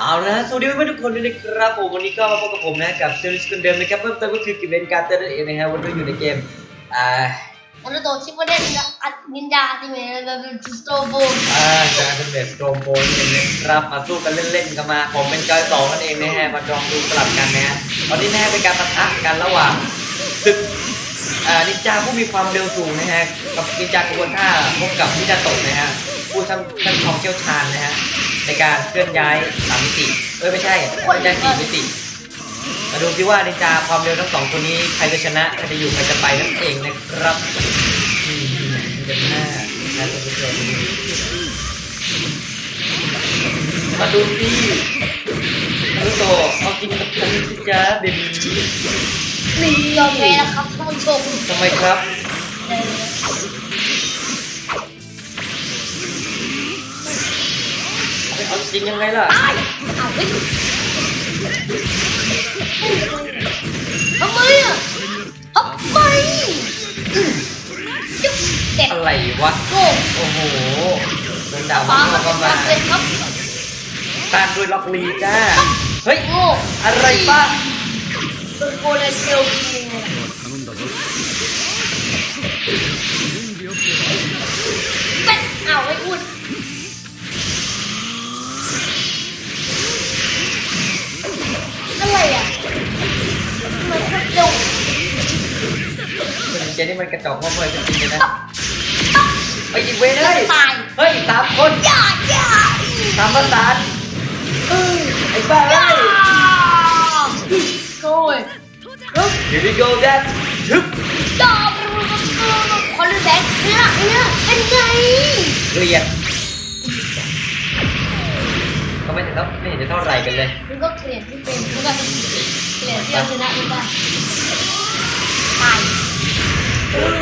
เอาละสวัสดีเพื่อนๆทุกคนด้วยนะครับผมวันนี้ก็มาพบกับผมนะกับซีรีส์คนเดิมนะครับเพิ่มเติมก็คือกิเวนการ์เตอร์นั่นเองนะฮะวันนี้อยู่ในเกมอ่านารูโตะชิปเปอร์เดนอัดนินจาอัติเมะแล้วเป็นสโตโบนอ่าการเป็นเบสโตรโบนเองนะครับมาสู้กันเล่นๆกันมาผมเป็นจอยสองนั่นเองนะฮะมาลองดูสลับกันนะฮะตอนนี้นะฮะเป็นการปะทะกันระหว่างศึกอ่านินจาผู้มีความเร็วสูงนะฮะกับนินจากระบวนท่าพบกับนิจาโตะนะฮะ ผู้ท่านท่านความเชี่ยวชาญนะฮะในการเคลื่อนย้ายสามมิติ เอ้ยไม่ใช่เคลื่อนย้ายสี่มิติมาดูซิว่านินจาความเร็วทั้งสองคนนี้ใครจะชนะใครจะอยู่ใครจะไปนั่นเองนะครับอืมเป็นหน้าน่าจะเป็นแบบนี้มาดูสินารุโตะเอาจริงกับฉันสิจ้าเบบีนี่ยอมแพ้แล้วครับท่านผู้ชมทำไมครับ จริงยังไงล่ะทำไมอะทำไมอืมจุ๊บเด็ดอะไรวะ โอ้โหโดนดาปามามาก็มามาเป็นครับต้านด้วยล็อกลีจ้า เฮ้ยโง่อะไรบ้างโกเลเซลเป็ เร็วคนเจนี่มันกระจอกมากเลยจริงๆเลยนะไปอีกเว้ยเลยตายเฮ้ยสามคนสามประสานไอ้บ้าเอ้อย่ายโอ้ย Here we go Dad ทึบอย่าคอนแบงค์เนี่ยเนี่ยเป็นไงเกลียก ไม่เห็นเท่าไม่เห็นจะเท่าไหร่กันเลย มันก็เกลียดที่เป็นมันก็เกลียดที่เอาชนะมันได้ตาย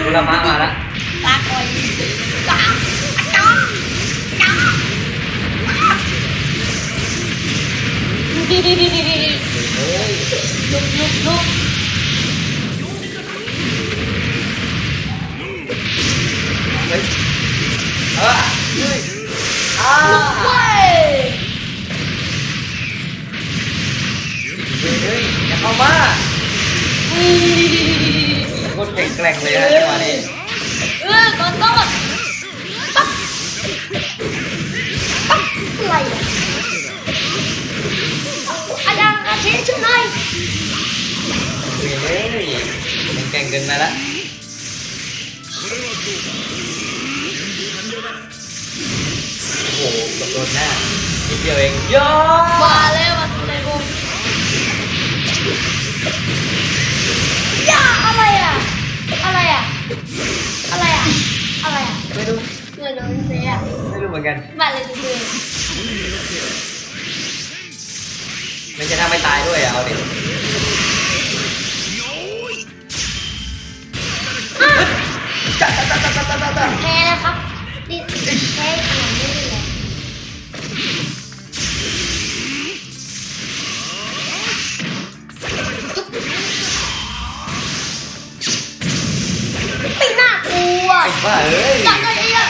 กุลามะมาละตาคอยจ้าจ้าจ้าเฮ้ยลุกลุกลุกเฮ้ยอะเฮ้ย ฮ้ยอย่าเข้ามาโคตรแข็งแกร่งเลยฮะจังหวะนี้เออก่อนก่อนปั๊บปั๊บอะไรอะอาจารย์อาเชนช่วยหน่อยเฮ้ยแข็งเกินมาละโอ้โหกระโดดหน้านิดเดียวเองย่อมาแล้วมาทำอะไรกู ย่าอะไรอะ อะไรอะ อะไรอะ อะไรอะไม่รู้เงินเราเสียอะไม่รู้เหมือนกันมาเลยดูเลยไม่ใช่ถ้าไม่ตายด้วยอะเอาดิจ้าจ้าจ้าจ้าจ้าจ้าจ้าแพ้แล้วครับนี่แพ้ขนาดนี้เลย ไม่น่ากลัวไอ้บ้าเอ้ยจับอะไรอะ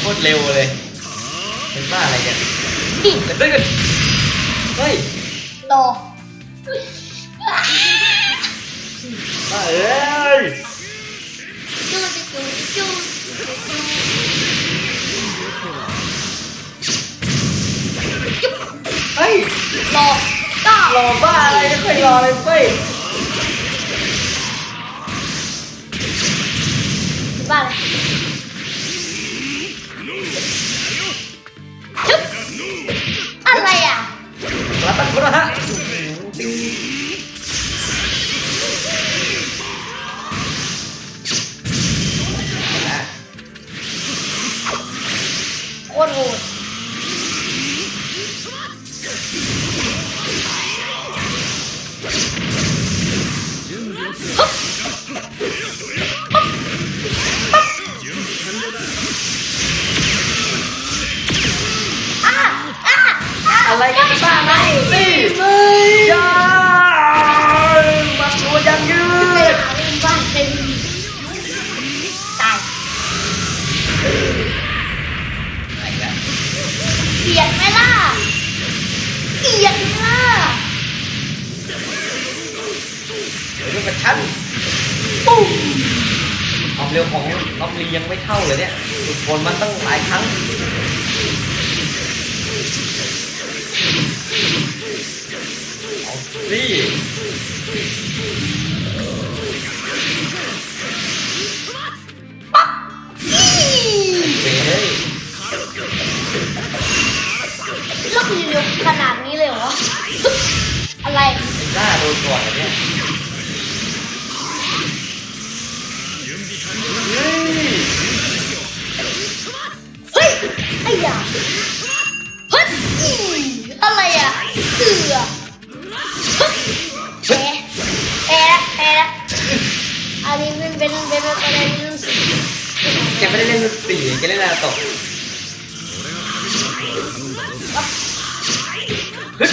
โคตรเร็วเลย เป็นบ้าอะไรกันดิเกิดด้วยกันเฮ้ยรอบ้าเอ้ยจู้จู้จู้จู้เฮ้ยรอก้ารอบ้าอะไรไม่เคยรอเลยเฟ้ย บ้าเลยจุ๊บ ยังไม่เท่าเลยเนี่ยฝึกฝนมันตั้งหลายครั้งเอาสิอี้เฟ้ยล็อกลีเร็วขนาดนี้เลยเหรอ อะไรไอ้ล่าโดนก่อนเหรอเนี่ย ดนตรีแกเล่นอะไรตกเฮ้ย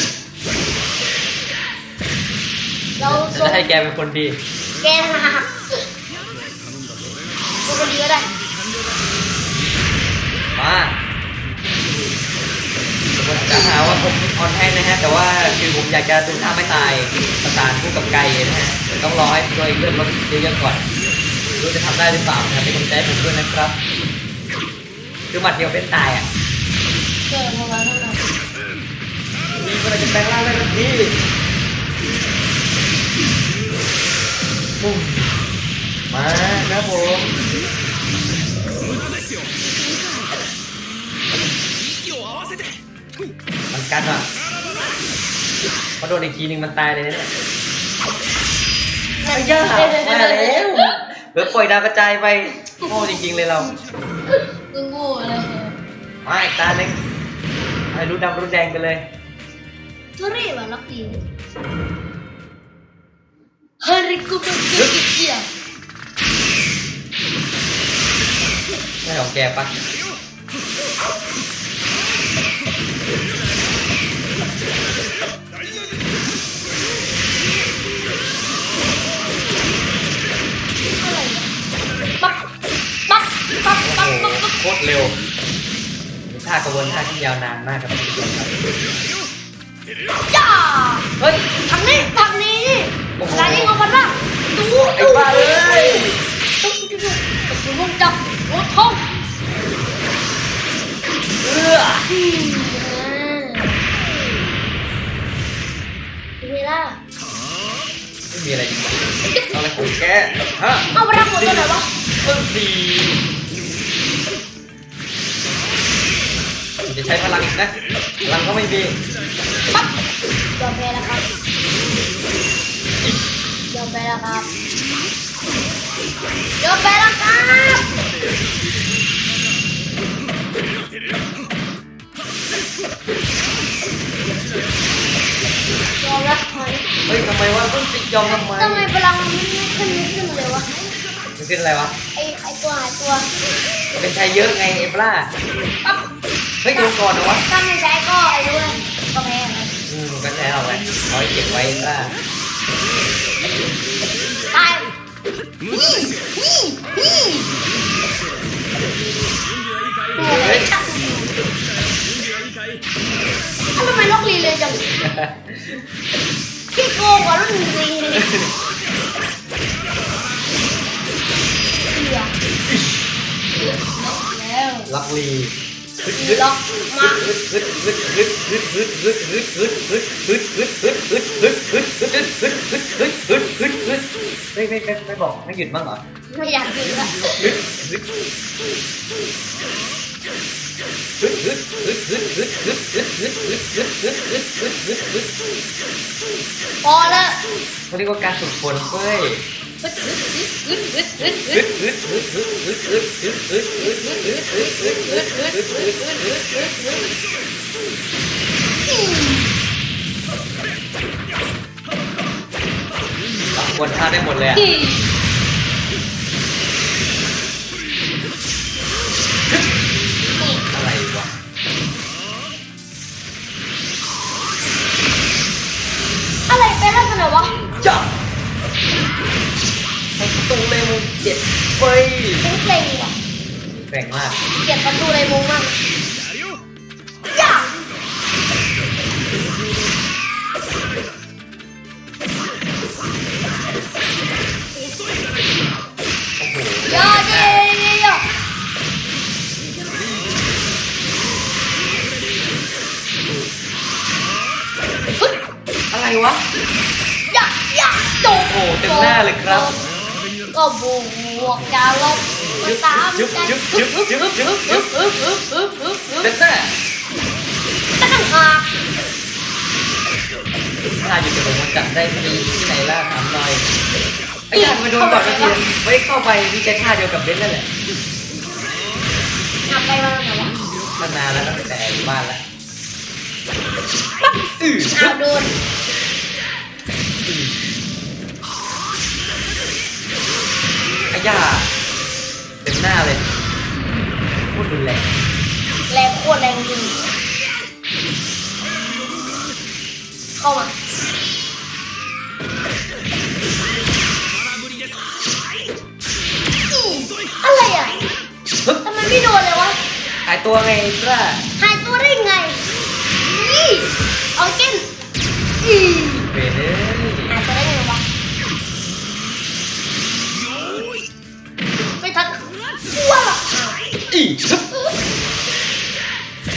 เราฉันส่งจะให้แกเป็นคนดี แกนะตัวคนดีก็ได้มาผมจะหาว่าผมออนให้นะฮะ แต่ว่าคือผมอยากจะดูท่าไม่ตายประสานคู่กับไก่นะฮะเดี๋ยวต้องรอให้ตัวเองเลื่อนรถเยอะๆก่อนไม่รู้จะทำได้หรือเปล่านะครับเป็นกำลังใจให้ผมด้วยนะครับ คือหมัดเดียวเป็นตายอะเกิดมาแล้วนะมีคนจะแปลงร่างได้ทันทีปุ้มมาครับผมมันกัดอะพอโดนอีกทีหนึงมันตายเลยนะเนี่ยไอ้ย่ามาแล้วเดี๋ยวปล่อยดาวกระจายไปโง่จริงๆเลยเรา กูโง่อะไรเนี่ยมาอีกตาหนึ่งให้รู้ดำรู้แดงกันเลย ทุเรศว่ะลักดีฮาริกุเป็นเกียร์ไม่ของแกปะ วนท่าที่ยาวนานมากครับท่านครับจ้าเฮ้ยทางนี้ทางนี้โอ้โหร้านนี้เอามาละดูไอ้บ้าเอ้ยตุ๊กตุ๊กตุ๊กตุ๊กตุ๊กจับรถทองเออเป็นไงล่ะไม่มีอะไรจริงๆเอาอะไรของแกฮะเอาไปรักหมดตัวไหนวะต้นสีจ ใช้พลังอีกนะพลังก็ไม่มีปั๊บยอมแพ้แล้วครับยอมแพ้แล้วครับยอมแพ้แล้วครับยอมแล้วถอยเฮ้ยทำไมวะต้นสียอมทำไมทำไมพลังมันไม่ขึ้นไม่ขึ้นเลยวะมันเป็นอะไรวะไอไอตัวหายตัวมันเป็นชายเยอะไงเอฟล่าปั๊บ เฮ้ยโดนก่อนนะวะถ้าไม่ใช้ก็ไอ้รู้เลยก็แพ้อืมก็ใช้เอาไว้เอาเก็บไว้เอฟล่าตายนี่นี่นี่โอ้ยชักอ้าวทำไมล็อกลีเลยจังพี่โกงกว่ารุ่นจริงลยเหี้ยแล้วลักลี ล็อกมาไม่ไม่ไม่ไม่บอกไม่หยุดบ้างเหรอ ไม่อยากหยุดพอละเขาเรียกว่าการฝึกฝนเว้ย กวนท่าได้หมดเลยอะ รงมากเกียดประตูในมุ้งมั่งย่าย่าเย่ย่าอะไรวะยาย่าโจโอ้เต็มหน้าเลยครับก็บู วกจะลบมาตามจึ๊บจึ๊บจึ๊บจึ๊บจึ๊บจึ๊บฮึบฮึบฮึบฮึบฮึบเต็มหน้าตั้งหากถ้าอยู่กับมันจัดได้ดีที่ไหนล่ะถามหน่อยไอ้ยานมาโดนก่อนกระเทียมไว้เข้าไปมีแค่ท่าเดียวกับเบนซ์นั่นแหละทำไปมาแล้ววะตั้งนานแล้วตั้งแต่อยู่บ้านแล้วปั๊บอื้ออ้าวโดน ไอ้ย่าเต็มหน้าเลยพูดรุนแรงแรงโคตรแรงจริงเข้ามาอืมอะไรอะฮึบทำไมไม่โดนเลยวะหายตัวไงล่ะหายตัวได้ไงนี่เอาเก้นอีเ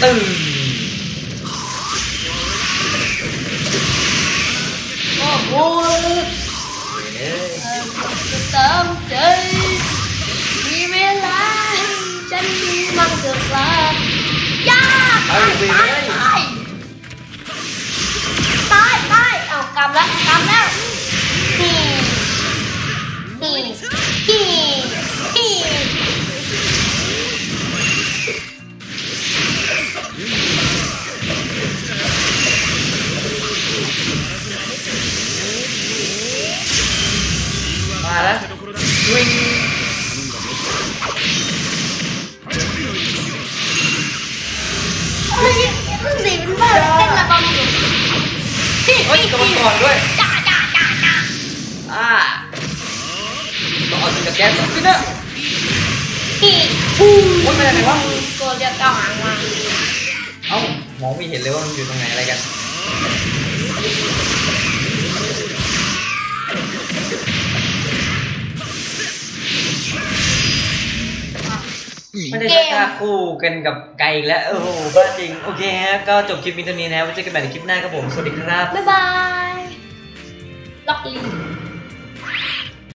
ตึงโอ้โหเอ้ยตามใจมีเวลาให้ฉันมีมันาแล้ววิ่งเฮ้ยมันสีเป็นบ้าเต้นระบำอยู่ฮีเฮ้ยกำลังก่อนด้วยจ้าจ้าจ้าจ้าอ่าต้องเอาถึงกับแก๊สขึ้นเนอะฮีฮูโอ๊ยไปไหนวะตัวเรียกเก้าหางมาเอ้ามองไม่เห็นเลยว่ามันอยู่ตรงไหนอะไรกัน ไม่ได้สักท่าคู่กันกับไก่อีกแล้วโอ้โหบ้าจริง โอเคฮะ ก็จบคลิปนี้ตรงนี้นะครับไว้เจอกันใหม่ในคลิปหน้าครับผม สวัสดีครับ บ๊ายบาย ล็อกลิง